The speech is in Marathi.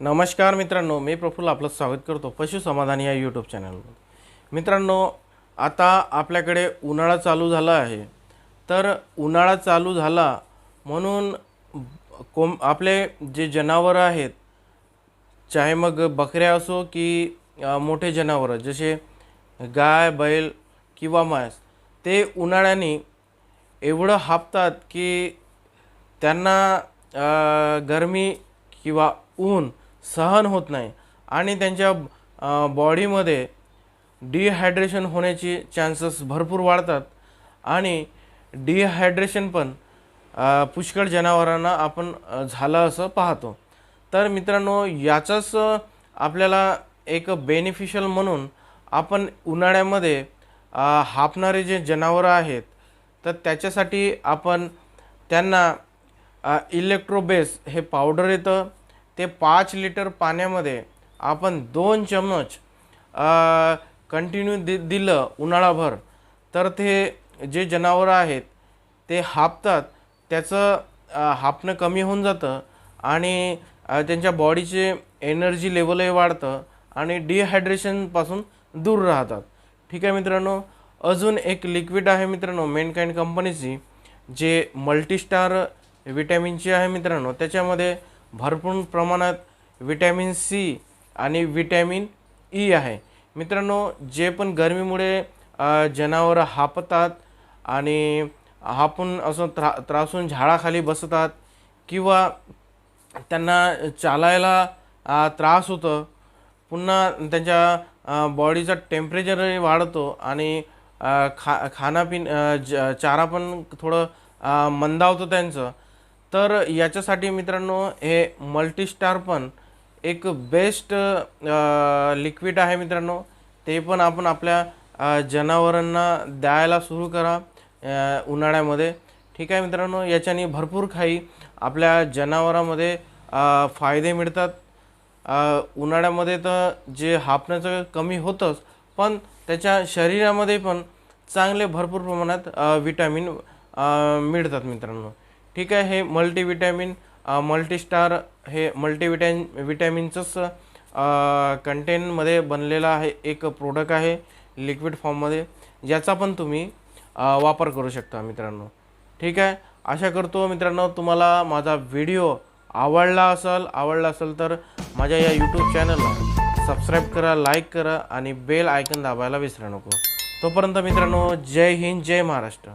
नमस्कार मित्रांनो मी प्रफुल्ल आपलं स्वागत करतो पशुसमाधान या यूट्यूब चॅनलवर मित्रांनो आता आपल्याकडे उन्हाळा चालू झाला आहे. तर उन्हाळा चालू झाला म्हणून कोम आपले जे जनावरं आहेत चाहे मग बकऱ्या असो की मोठे जनावरं जसे गाय बैल किंवा म्हैस ते उन्हाळ्याने एवढं हापतात की त्यांना गरमी किंवा ऊन सहन होत नाही आणि त्यांच्या बॉडीमध्ये डिहायड्रेशन होण्याची चान्सेस भरपूर वाढतात आणि डिहायड्रेशन पण पुष्कळ जनावरांना आपण झालं असं पाहतो. तर मित्रांनो याचाच आपल्याला एक बेनिफिशियल म्हणून आपण उन्हाळ्यामध्ये हापणारे जे जनावरं आहेत तर त्याच्यासाठी आपण त्यांना इलेक्ट्रोबेस हे पावडर येतं ते पाच लिटर पाण्यामध्ये आपण दोन चमच कंटिन्यू दि दिलं उन्हाळाभर तर ते जे जनावरं आहेत ते हापतात त्याचं हापणं कमी होऊन जातं आणि त्यांच्या बॉडीचे एनर्जी लेवलही वाढतं आणि डिहायड्रेशनपासून दूर राहतात. ठीक आहे मित्रांनो? अजून एक लिक्विड आहे मित्रांनो मेनकाइंड कंपनीची जे मल्टीस्टार विटॅमिनची आहे मित्रांनो त्याच्यामध्ये भरपूर प्रमाणात विटॅमिन सी आणि विटॅमिन ई आहे. मित्रांनो जे पण गरमीमुळे जनावरं हापतात आणि हापून असं त्रा त्रासून झाडाखाली बसतात किंवा त्यांना चालायला त्रास होतं पुन्हा त्यांच्या बॉडीचा टेम्परेचरही वाढतो आणि खा खानापिन ज चारा पण थोडं मंदावतं त्यांचं. तर याच्यासाठी मित्रांनो हे मल्टीस्टार पण एक बेस्ट लिक्विड आहे मित्रांनो. ते पण आपण आपल्या जनावरांना द्यायला सुरू करा उन्हाळ्यामध्ये. ठीक आहे मित्रांनो याच्याने भरपूर काही आपल्या जनावरामध्ये फायदे मिळतात. उन्हाळ्यामध्ये तर जे हापण्याचं कमी होतंच पण त्याच्या शरीरामध्ये पण चांगले भरपूर प्रमाणात विटॅमिन मिळतात मित्रांनो. ठीक आहे हे मल्टीविटॅमिन मल्टीस्टार हे मल्टीविटॅम विटॅमिनचंच कंटेनमध्ये बनलेलं आहे एक प्रोडक्ट आहे लिक्विड फॉर्ममध्ये ज्याचा पण तुम्ही वापर करू शकता मित्रांनो. ठीक आहे आशा करतो मित्रांनो तुम्हाला माझा व्हिडिओ आवडला असेल आवडला असेल तर माझ्या या यूट्यूब चॅनलला सबस्क्राईब करा लाईक करा आणि बेल आयकन दाबायला विसरू नको. तोपर्यंत मित्रांनो जय हिंद जय महाराष्ट्र.